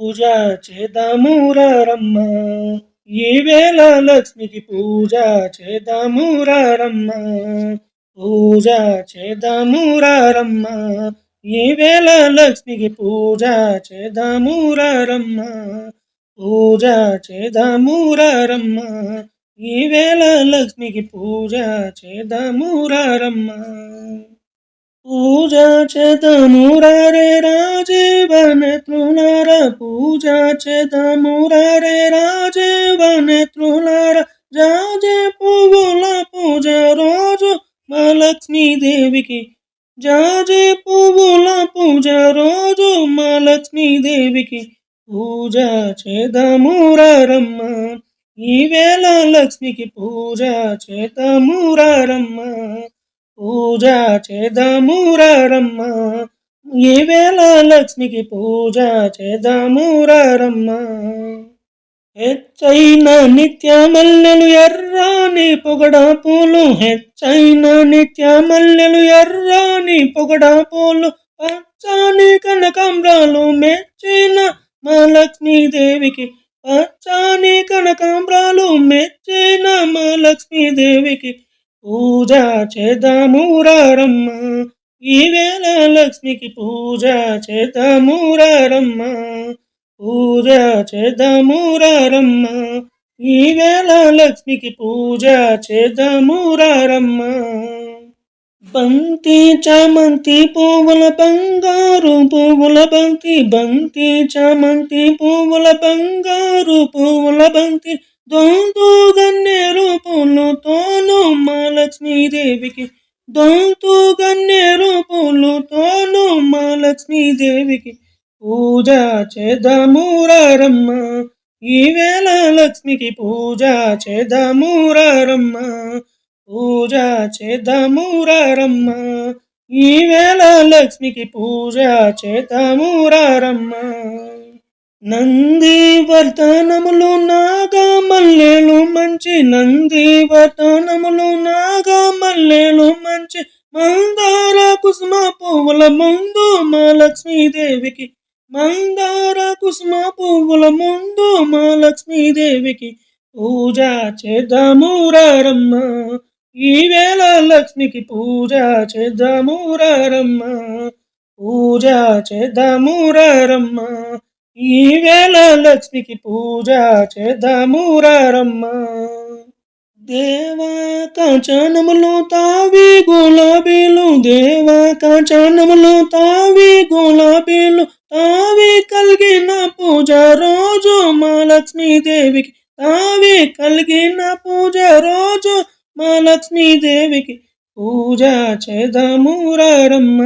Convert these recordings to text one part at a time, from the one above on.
పూజ చేద్దామూరారమ్మ ఈ వేళ లక్ష్మికి పూజ చేద్దామూరారమ్మ పూజ చేద్దామూరారమ్మ ఈ వేళ లక్ష్మికి పూజ చేద్దామూరారమ్మ పూజ చేద్దామూరారమ్మ ఈ వేళ లక్ష్మికి పూజ చేద్దామూరారమ్మ పూజ చేద్దామూరారే రాజీవనేత్రులార పూజ చేద్దామూరారే రాజీవనేత్రులార జాజే పువ్వుల పూజ రోజు మా లక్ష్మీదేవికి జాజే పువ్వుల పూజ రోజు మా లక్ష్మీదేవికి పూజ చేద్దామూరారమ్మ ఈవేళ లక్ష్మికి పూజ చేతమురారమ్మ పూజ చేదమురమ్మ ఈ వేళ లక్ష్మికి పూజ చేదమురమ్మ హెచ్చైన నిత్య మల్లెలు ఎర్రాని పొగడ పూలు హెచ్చైన నిత్య మల్లెలు ఎర్రాని పొగడ పూలు పచ్చని కనకాంబ్రాలు మెచ్చిన మా లక్ష్మీదేవికి పచ్చని కనకాంబ్రాలు మెచ్చిన మా లక్ష్మీదేవికి. పూజ చేద్దామూరారమ్మ ఈ వేళ లక్ష్మికి పూజ చేద్దామూరారమ్మ పూజ చేద్దామూరారమ్మ ఈ వేళ లక్ష్మికి పూజ చేద్దామూరారమ్మ బంతి చామంతి పువ్వుల బంగారు పువ్వుల బంతి బంతి చామంతి పువ్వుల బంగారు పువ్వుల బంతి దొంతు గన్నేరు పూలుతో లక్ష్మీదేవికి. దొంతు గన్నేరు పూలుతోను మా లక్ష్మీదేవికి. పూజ చేద్దామూరారమ్మ ఈ వేళ లక్ష్మికి పూజ చేద్దామూరారమ్మ పూజ చేద్దామూరారమ్మ ఈ వేళ లక్ష్మికి పూజ చేద్దామూరారమ్మ నంది వర్ధనములు నాగా మంచి నందివతనములు నాగా మల్లెలు మంచి మందార కుసుమ పువ్వుల ముందు మా లక్ష్మీదేవికి. మందార కుసుమ పువ్వుల ముందు మా లక్ష్మీదేవికి. పూజ చేద్దామురారమ్మ ఈ వేళ లక్ష్మికి పూజ చేద్దామురారమ్మ పూజ చేద్దామురారమ్మ ఈ వేళ లక్ష్మికి పూజ చేద్దామూరారమ్మ దేవా కాంచనములు తావి గులాబీలు దేవా కాంచనములు తావి గులాబీలు తావి కలిగిన పూజ రోజు మా లక్ష్మీదేవికి తావి కలిగిన పూజ రోజు మా లక్ష్మీదేవికి. పూజ చేద్దామూరారమ్మ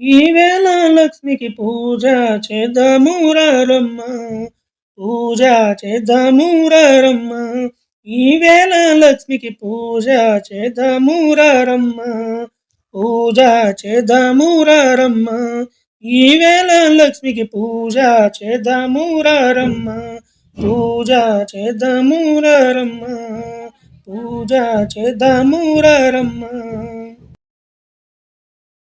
ఈ వేళ లక్ష్మికి పూజ చేద్దామూరారమ్మ పూజ చేద్దామూరారమ్మ ఈ వేళ లక్ష్మికి పూజ చేద్దామూరారమ్మ పూజ చేద్దామూరారమ్మ ఈ వేళ లక్ష్మికి పూజ చేద్దామూరారమ్మ పూజ చేద్దామూరారమ్మ పూజ చేద్దామూరారమ్మ